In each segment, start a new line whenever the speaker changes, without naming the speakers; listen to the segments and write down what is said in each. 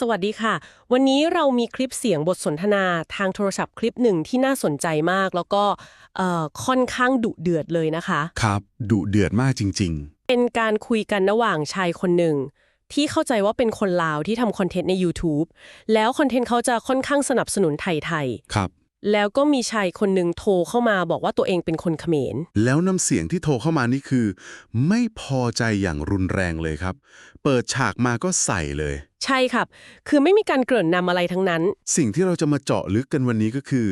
สวัสดีค่ะ วันนี้เรามีคลิปเสียงบทสนทนาทางโทรศัพท์คลิปหนึ่งที่น่าสนใจมาก แล้วก็เอ่อค่อนข้างดุเดือดเลยนะคะ
ครับดุเดือดมากจริง
เป็นการคุยกันระหว่างชายคนหนึ่ง ที่เข้าใจว่าเป็นคนลาวที่ทำคอนเทนต์ใน YouTube แล้วคอนเทนต์เขาจะค่อนข้างสนับสนุนไทยไทย
ๆครับ
ๆแล้วก็มีชายคนหนึ่งโทรเข้ามาบอกว่าตัวเองเป็นคนเขมร
แล้วน้ำเสียงที่โทรเข้ามานี่คือ ไม่พอใจอย่างรุนแรงเลยครับ เปิดฉากมาก็ใส่เลย
ใช่ครับ คือไม่มีการเกริ่นนำอะไรทั้งนั้น
สิ่งที่เราจะมาเจาะลึกกันวันนี้ก็คือ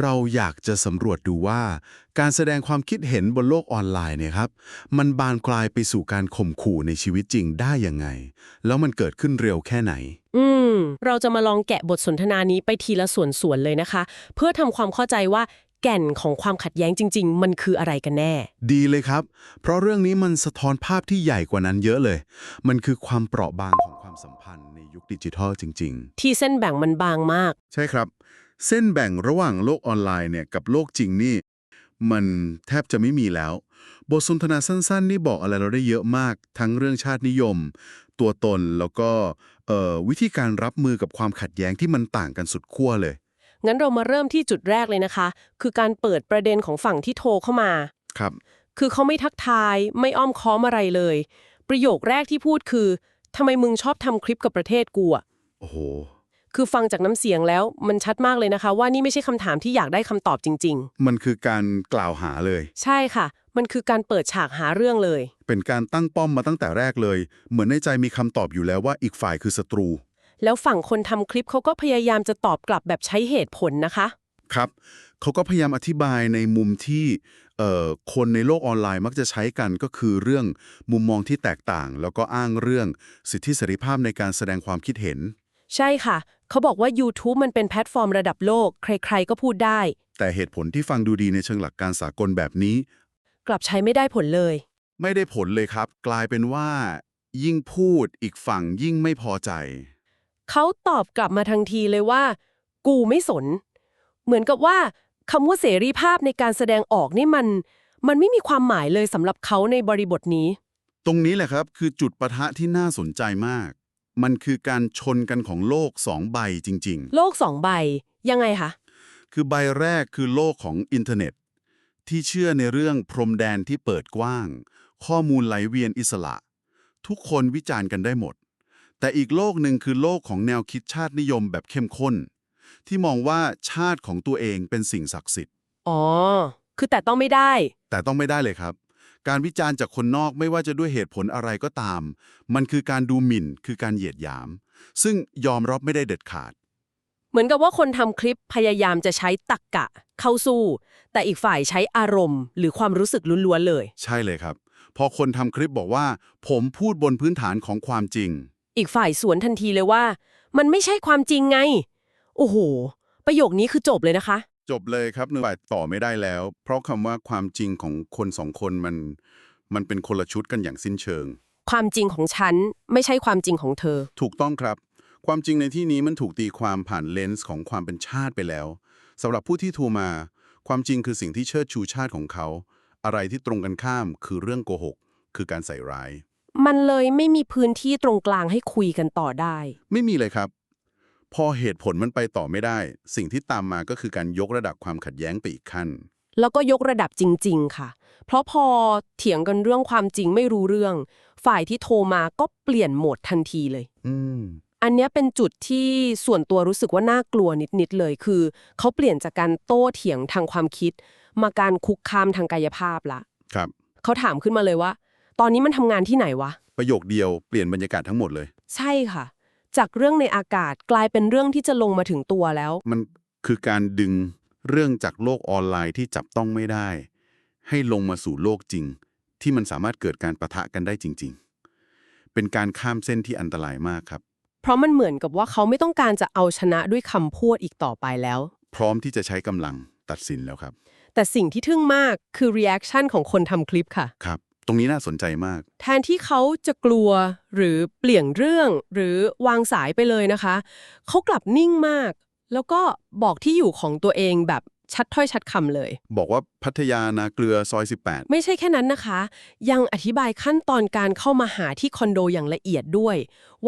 เราอยากจะสำรวจดูว่า การแสดงความคิดเห็นบนโลกออนไลน์เนี่ยครับ มันบานปลายไปสู่การข่มขู่ในชีวิตจริงได้ยังไง แล้วมันเกิดขึ้นเร็วแค่ไหน
อืม เราจะมาลองแกะบทสนทนานี้ไปทีละส่วนๆเลยนะคะ เพื่อทำความเข้าใจว่าแก่นของความขัดแย้งจริง ๆ มันคืออะไรกันแน่
ดีเลยครับ เพราะเรื่องนี้มันสะท้อนภาพที่ใหญ่กว่านั้นเยอะเลย มันคือความเปราะบางของ ความสัมพันธ์ในยุคดิจิทัลจริง ๆ
ที่เส้นแบ่งมันบางมาก
ใช่ครับ เส้นแบ่งระหว่างโลกออนไลน์เนี่ยกับโลกจริงนี่ มันแทบจะไม่มีแล้ว บทสนทนาสั้นๆ นี่บอกอะไรเราได้เยอะมาก ทั้งเรื่องชาตินิยม ตัวตนแล้วก็เอ่อวิธีการรับมือกับความขัดแย้งที่มันต่างกันสุดขั้วเลย
งั้นเรามาเริ่มที่จุดแรกเลยนะคะ คือการเปิดประเด็นของฝั่งที่โทรเข้ามา
ครับ
คือเขาไม่ทักทาย ไม่อ้อมค้อมอะไรเลย ประโยคแรกที่พูดคือ ทำไมมึงชอบทำคลิปกับประเทศกูอะ
โอ้โห
คือฟังจากน้ำเสียงแล้วมันชัดมากเลยนะคะ ว่านี่ไม่ใช่คำถามที่อยากได้คำตอบจริง
มันคือการกล่าวหาเลย
ๆ ใช่ค่ะ มันคือการเปิดฉากหาเรื่องเลย
เป็นการตั้งป้อมมาตั้งแต่แรกเลย เหมือนในใจมีคำตอบอยู่แล้วว่าอีกฝ่ายคือศัตรู
แล้วฝั่งคนทำคลิปเขาก็พยายามจะตอบกลับแบบใช้เหตุผลนะคะ
ครับ เขาก็พยายามอธิบายในมุมที่เอ่อคนในโลกออนไลน์มักจะใช้กันก็คือเรื่องมุมมองที่แตกต่าง แล้วก็อ้างเรื่องสิทธิเสรีภาพในการแสดงความคิดเห็น
ใช่ค่ะ เขาบอกว่า YouTube มันเป็นแพลตฟอร์มระดับโลก ใครๆก็พูดได้
แต่เหตุผลที่ฟังดูดีในเชิงหลักการสากลแบบนี้
กลับใช้ไม่ได้ผลเลย
ไม่ได้ผลเลยครับ กลายเป็นว่า ยิ่งพูดอีกฝั่งยิ่งไม่พอใจ
เขาตอบกลับมาทันทีเลยว่า กูไม่สน เหมือนกับว่า คำว่าเสรีภาพในการแสดงออกนี่มัน มันไม่มีความหมายเลยสำหรับเขาในบริบทนี้
ตรงนี้แหละครับคือจุดปะทะที่น่าสนใจมาก มันคือการชนกันของโลกสองใบจริง ๆ
โลกสองใบ ยังไงคะ
คือใบแรกคือโลกของอินเทอร์เน็ต ที่เชื่อในเรื่องพรมแดนที่เปิดกว้าง ข้อมูลไหลเวียนอิสระ ทุกคนวิจารณ์กันได้หมด แต่อีกโลกหนึ่งคือโลกของแนวคิดชาตินิยมแบบเข้มข้น ที่มองว่าชาติของตัวเองเป็นสิ่งศักดิ์สิทธิ์
อ๋อ คือแต่ต้องไม่ได้
แต่ต้องไม่ได้เลยครับ การวิจารณ์จากคนนอกไม่ว่าจะด้วยเหตุผลอะไรก็ตาม มันคือการดูหมิ่น คือการเหยียดหยาม ซึ่งยอมรับไม่ได้เด็ดขาด
เหมือนกับว่าคนทำคลิปพยายามจะใช้ตักกะ เข้าสู้ แต่อีกฝ่ายใช้อารมณ์ หรือความรู้สึกล้วนๆเลย
ใช่เลยครับพอคนทำคลิปบอกว่า ผมพูดบนพื้นฐานของความจริง
อีกฝ่ายสวนทันทีเลยว่า มันไม่ใช่ความจริงไง โอ้โห ประโยคนี้คือจบเลยนะคะ
จบเลยครับหนึ่งฝ่ายต่อไม่ได้แล้ว เพราะคำว่าความจริงของคนสองคนมันมันเป็นคนละชุดกันอย่างสิ้นเชิง
ความจริงของฉันไม่ใช่ความจริงของเธอ
ถูกต้องครับ ความจริงในที่นี้มันถูกตีความผ่านเลนส์ของความเป็นชาติไปแล้วสำหรับผู้ที่โทรมา ความจริงคือสิ่งที่เชิดชูชาติของเขา อะไรที่ตรงกันข้ามคือเรื่องโกหก คือการใส่ร้าย
มันเลยไม่มีพื้นที่ตรงกลางให้คุยกันต่อได้
ไม่มีเลยครับ พอเหตุผลมันไปต่อไม่ได้ สิ่งที่ตามมาก็คือการยกระดับความขัดแย้งไปอีกขั้น
แล้วก็ยกระดับจริง ๆ ค่ะ เพราะพอเถียงกันเรื่องความจริงไม่รู้เรื่อง ฝ่ายที่โทรมาก็เปลี่ยนโหมดทันทีเลย
อืม
อันเนี้ยเป็นจุดที่ส่วนตัวรู้สึกว่าน่ากลัวนิด ๆ เลย คือ เขาเปลี่ยนจากการโต้เถียงทางความคิด มาการคุกคามทางกายภาพละ
ครับ
เขาถามขึ้นมาเลยว่า ตอนนี้มันทำงานที่ไหนวะ
ประโยคเดียวเปลี่ยนบรรยากาศทั้งหมดเลย
ใช่ค่ะ จากเรื่องในอากาศกลายเป็นเรื่องที่จะลงมาถึงตัวแล้ว
มันคือการดึงเรื่องจากโลกออนไลน์ที่จับต้องไม่ได้ ให้ลงมาสู่โลกจริง ที่มันสามารถเกิดการประทะกันได้จริง ๆ เป็นการข้ามเส้นที่อันตรายมากครับ
เพราะมันเหมือนกับว่าเขาไม่ต้องการจะเอาชนะด้วยคำพูดอีกต่อไปแล้ว
พร้อมที่จะใช้กำลังตัดสินแล้วครับ
แต่สิ่งที่ทึ่งมากคือ reaction ของคนทำคลิปค่ะ
ครับ ตรงนี้น่าสนใจมาก
แทนที่เขาจะกลัวหรือเปลี่ยนเรื่องหรือวางสายไปเลยนะคะ เขากลับนิ่งมาก แล้วก็บอกที่อยู่ของตัวเองแบบชัดถ้อยชัดคำเลย
บอกว่าพัทยานาเกลือซอย
ไม่ใช่แค่นั้นนะคะ ยังอธิบายขั้นตอนการเข้ามาหาที่คอนโดอย่างละเอียดด้วย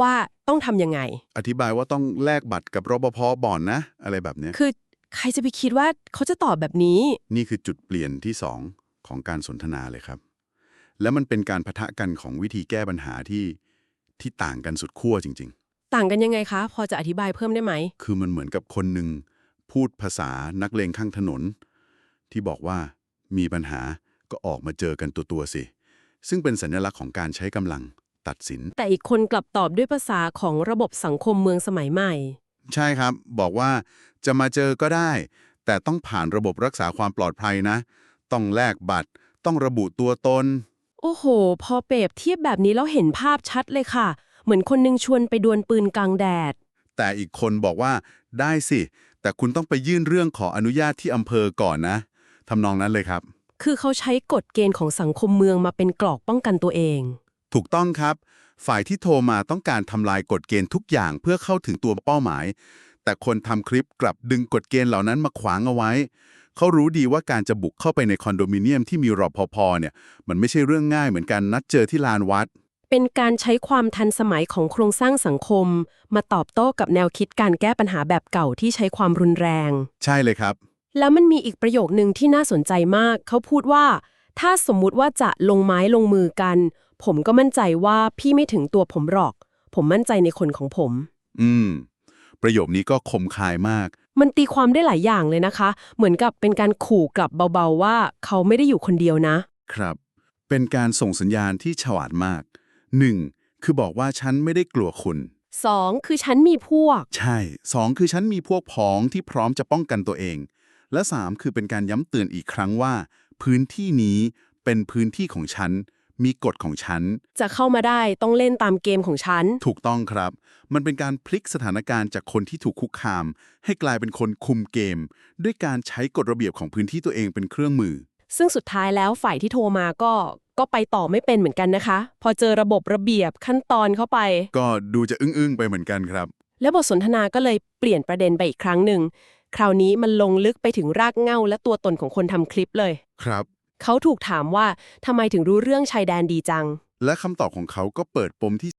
ว่าต้องทำยังไง
18อธิบายว่าต้องแลกบัตรกับรปภบ่อนนะ อะไรแบบเนี้ย
คือใครจะไปคิดว่าเขาจะตอบแบบนี้
นี่คือจุดเปลี่ยนที่2ของการสนทนาเลยครับ และมันเป็นการพะทะกันของวิธีแก้ปัญหาที่ที่ต่างกันสุดขั้วจริง
ต่างกันยังไงคะ พอจะอธิบายเพิ่มได้ไหม
ๆคือมันเหมือนกับคนหนึ่งพูดภาษานักเลงข้างถนน ที่บอกว่ามีปัญหาก็ออกมาเจอกันตัวๆสิ ซึ่งเป็นสัญลักษณ์ของการใช้กำลังตัดสิน
แต่อีกคนกลับตอบด้วยภาษาของระบบสังคมเมืองสมัยใหม่
ใช่ครับ บอกว่าจะมาเจอก็ได้ แต่ต้องผ่านระบบรักษาความปลอดภัยนะ ต้องแลกบัตร ต้องระบุตัวตน
โอ้โห พอเปรียบเทียบแบบนี้แล้วเห็นภาพชัดเลยค่ะ เหมือนคนหนึงชวนไปดวลปืนกลางแดด
แต่อีกคนบอกว่าได้สิ แต่คุณต้องไปยื่นเรื่องขออนุญาตที่อำเภอก่อนนะทำนองนั้นเลยครับ
คือเขาใช้กฎเกณฑ์ของสังคมเมืองมาเป็นกรอกป้องกันตัวเอง
ถูกต้องครับ ฝ่ายที่โทรมาต้องการทำลายกฎเกณฑ์ทุกอย่างเพื่อเข้าถึงตัวเป้าหมาย แต่คนทำคลิปกลับดึงกฎเกณฑ์เหล่านั้นมาขวางเอาไว้ เขารู้ดีว่าการจะบุกเข้าไปในคอนโดมิเนียมที่มีรปภเนี่ย มันไม่ใช่เรื่องง่ายเหมือนกันนัดเจอที่ลานวัด
เป็นการใช้ความทันสมัยของโครงสร้างสังคม มาตอบโต้กับแนวคิดการแก้ปัญหาแบบเก่าที่ใช้ความรุนแรง
ใช่เลยครับ
แล้วมันมีอีกประโยคนึงที่น่าสนใจมาก เขาพูดว่า ถ้าสมมุติว่าจะลงไม้ลงมือกัน ผมก็มั่นใจว่าพี่ไม่ถึงตัวผมหรอก ผมมั่นใจในคนของผม
อืม ประโยคนี้ก็คมคายมาก
มันตีความได้หลายอย่างเลยนะคะ เหมือนกับเป็นการขู่กลับเบาๆว่าเขาไม่ได้อยู่คนเดียวนะ
ครับ เป็นการส่งสัญญาณที่ฉลาดมาก 1. คือบอกว่าฉันไม่ได้กลัวคุณ
2. คือฉันมีพวก
ใช่ 2. คือฉันมีพวกพ้องที่พร้อมจะป้องกันตัวเอง และ 3. คือเป็นการย้ำเตือนอีกครั้งว่า พื้นที่นี้เป็นพื้นที่ของฉัน มีกฎของฉัน
จะเข้ามาได้ต้องเล่นตามเกมของฉัน
ถูกต้องครับ มันเป็นการพลิกสถานการณ์จากคนที่ถูกคุกคาม ให้กลายเป็นคนคุมเกม ด้วยการใช้กฎระเบียบของพื้นที่ตัวเองเป็นเครื่องมือ
ซึ่งสุดท้ายแล้วฝ่ายที่โทรมาก็ก็ไปต่อไม่เป็นเหมือนกันนะคะ พอเจอระบบระเบียบขั้นตอนเข้าไป
ก็ดูจะอึ้งๆไปเหมือนกันครับ
และบทสนทนาก็เลยเปลี่ยนประเด็นไปอีกครั้งหนึ่งคราวนี้มันลงลึกไปถึงรากเหง้าและตัวตนของคนทำคลิปเลย
ครับ
เขาถูกถามว่าทำไมถึงรู้เรื่องชายแดนดีจัง
และคำตอบของเขาก็เปิดปมที่